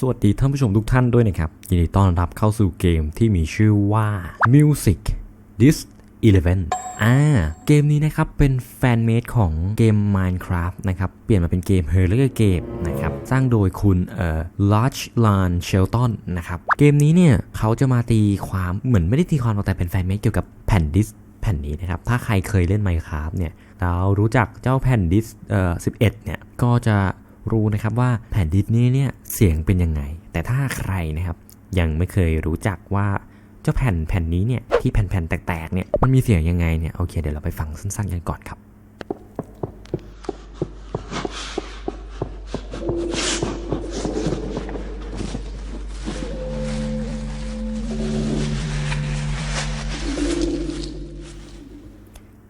สวัสดีท่านผู้ชมทุกท่านด้วยนะครับ ยินดีต้อนรับเข้าสู่เกมที่มีชื่อว่า Music This 11อ่า เกมนี้นะครับ เป็นแฟนเมดของเกม Minecraft นะครับ เปลี่ยนมาเป็นเกม h e r l e r Game นะครับ สร้างโดยคุณเอ่อ Large Lan Shelton นะครับ เกมนี้เนี่ยเขาจะมาตีความเหมือนไม่ได้ตีความแต่เป็นแฟนเมดเกี่ยวกับแผ่นดิสแผ่นนี้นะครับ ถ้าใครเคยเล่น Minecraft เนี่ยเรารู้จักเจ้าแผ่นดิสเอ่อ11 เนี่ย ก็จะ รู้นะครับว่าแผ่นดิสนี้เนี่ยเสียงเป็นยังไง แต่ถ้าใครนะครับยังไม่เคยรู้จักว่าเจ้าแผ่นแผ่นนี้เนี่ยที่แผ่นๆแตกๆเนี่ยมันมีเสียงยังไงเนี่ยโอเคเดี๋ยวเราไปฟังสั้นๆกันก่อนครับ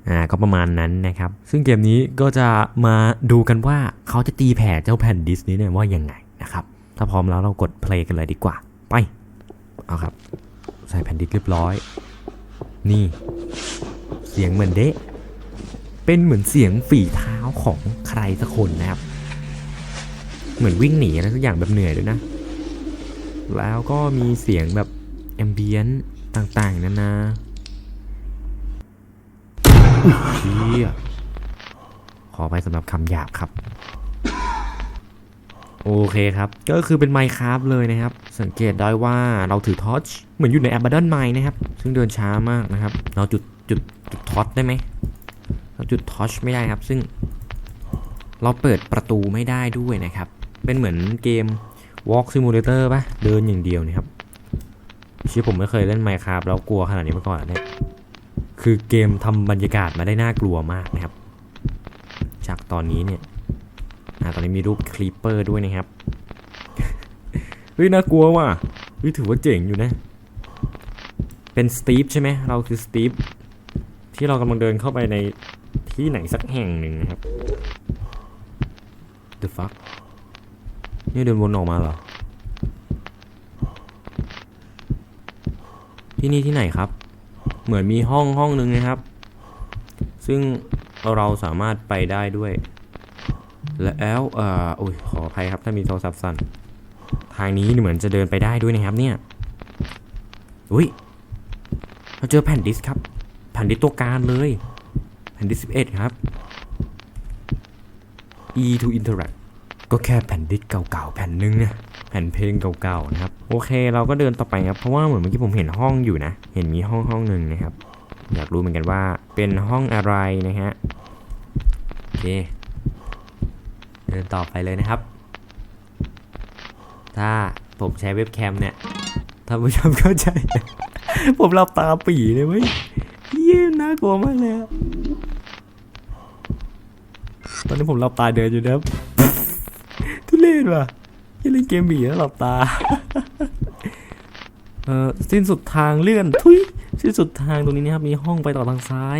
อ่าก็ประมาณนั้นนะครับ ซึ่งเกมนี้ก็จะมาดูกันว่าเขาจะตีแผ่เจ้าแผ่นดิสนี้เนี่ยว่ายังไงนะครับ ถ้าพร้อมแล้วเรากดเพลงกันเลยดีกว่า ไป เอาครับ ใส่แผ่นดิสเรียบร้อย นี่ เสียงเหมือนเดะเป็นเหมือนเสียงฝีเท้าของใครสักคนนะครับ เหมือนวิ่งหนีอะไรสักอย่างแบบเหนื่อยด้วยนะ แล้วก็มีเสียงแบบแอมเบียนต่างๆนานา เชี่ยขอไปสำหรับคำหยาบครับ โอเคครับ ก็คือเป็น Minecraft เลยนะครับ สังเกตได้ว่าเราถือทอชเหมือนอยู่ใน Abandon Mine นะครับ ซึ่งเดินช้ามากนะครับ เราจุดจุดจุดทอชได้ไหมเราจุดทอชไม่ได้ครับ ซึ่ง เราเปิดประตูไม่ได้ด้วยนะครับ เป็นเหมือนเกม Walk Simulator ปะเดินอย่างเดียวนะครับชื่อผมไม่เคยเล่น Minecraft แล้วกลัวขนาดนี้มาก่อนเนี่ย คือเกมทำบรรยากาศมาได้น่ากลัวมากนะครับ จากตอนนี้เนี่ยอตอนนี้มีรูปคลิปเปอร์ด้วยนะครับ เฮ้ยน่ากลัวว่ะเฮ้ยถือว่าเจ๋งอยู่นะ เป็นสตีฟใช่ไหมเราคือสตีฟที่เรากำลังเดินเข้าไปในที่ไหนสักแห่งหนึ่งนะครับ The fuck นี่เดินวนออกมาเหรอ ที่นี่ที่ไหนครับ เหมือนมีห้องห้องหนึ่งนะครับ ซึ่งเราสามารถไปได้ด้วย แล้วเอ่อโอ้ยขออภัยครับถ้ามีโทรศัพท์สั่น ทางนี้เหมือนจะเดินไปได้ด้วยนะครับเนี่ย อุ้ยเราเจอแผ่นดิสครับ แผ่นดิสตัวการเลย แผ่นดิส11 ครับ E to interact ก็แค่แผ่นดิสเก่าๆแผ่นหนึงนี่ยแผ่นเพลงเก่าๆนะครับ โอเค เราก็เดินต่อไปครับ เพราะว่าเหมือนเมื่อกี้ผมเห็นห้องอยู่นะ เห็นมีห้องห้องหนึ่งนะครับ อยากรู้เหมือนกันว่าเป็นห้องอะไรนะฮะ โอเค เดินต่อไปเลยนะครับ ถ้าผมใช้เว็บแคมเนี่ยท่านผู้ชมเข้าใจ ผมหลับตาปีเลยเว้ยเยี่ยน่ากลัวมากเลยตอนนี้ผมหลับตาเดินอยู่นะครับ ทุเรศว่ะยังเล่นเกมบีแล้วหลับตา เออสิ้นสุดทางเลื่อน ทุยสิ้นสุดทางตรงนี้นะครับ มีห้องไปต่อทางซ้าย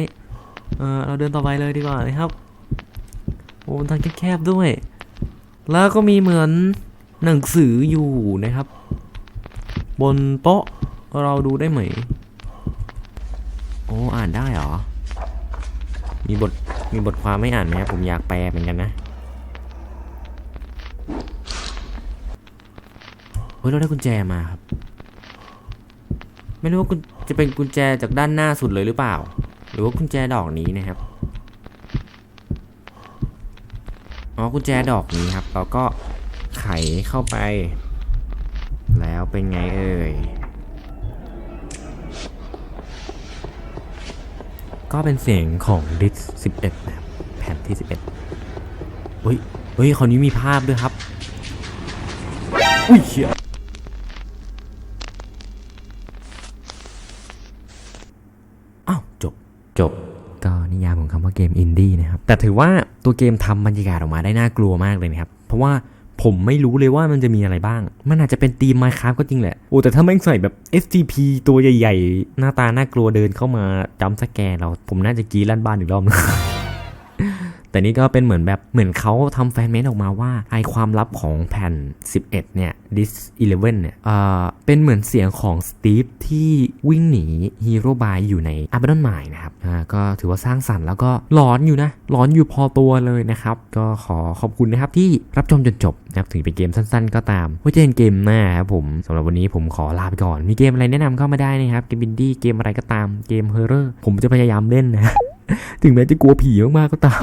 เออเราเดินต่อไปเลยดีกว่านะครับ โอ้ทางแคบๆด้วย แล้วก็มีเหมือนหนังสืออยู่นะครับ บนโต๊ะเราดูได้ไหม โอ้ อ่านได้เหรอ มีบท มีบทความไม่อ่านไหมครับผมอยากแปลเหมือนกันนะ ฮ้ยเราได้กุญแจมาครับ ไม่รู้ว่าจะเป็นกุญแจจากด้านหน้าสุดเลยหรือเปล่า หรือว่ากุญแจดอกนี้นะครับ อ๋อกุญแจดอกนี้ครับ เราก็ไขเข้าไป แล้วเป็นไงเอ่ย ก็เป็นเสียงของดิส11นะครับแผ่นที่11เฮ้ย เฮ้ยคราวนี้มีภาพด้วยครับ อุ้ยเชี่ยอ้าวจบ จบ ก็นิยามของคำว่า เกมอินดี้นะครับ แต่ถือว่าตัวเกมทำบรรยากาศออกมาได้น่ากลัวมากเลยนะครับ เพราะว่าผมไม่รู้เลยว่ามันจะมีอะไรบ้าง มันอาจจะเป็นทีมไมค์ครับก็จริงแหละ โอ้แต่ถ้าแม่งใส่แบบ SCP ตัวใหญ่ๆ หน้าตาน่ากลัวเดินเข้ามาจำสแกนเรา ผมน่าจะกีรันบ้านอีกรอบนึง แต่นี่ก็เป็นเหมือนแบบเหมือนเขาทำแฟนเมนออกมาว่าไอความลับของแผ่น 11 เนี่ย dis 11เนี่ยเอ่อเป็นเหมือนเสียงของสตีฟที่วิ่งหนีฮีโร่บายอยู่ในอับดอนไมนะครับอ่าก็ถือว่าสร้างสรรค์แล้วก็หลอนอยู่นะหลอนอยู่พอตัวเลยนะครับ ก็ขอขอบคุณนะครับที่รับชมจนจบนะครับถึงเป็นเกมสั้นๆ ก็ตามไว้เจอกันเกมหน้าครับผมสำหรับวันนี้ผมขอลาไปก่อน มีเกมอะไรแนะนำเข้ามาได้นะครับเกมบินดี้เกมอะไรก็ตามเกมเฮอร์เรอร์ผมจะพยายามเล่นนะ ถึงแม้จะกลัวผีมากๆก็ตาม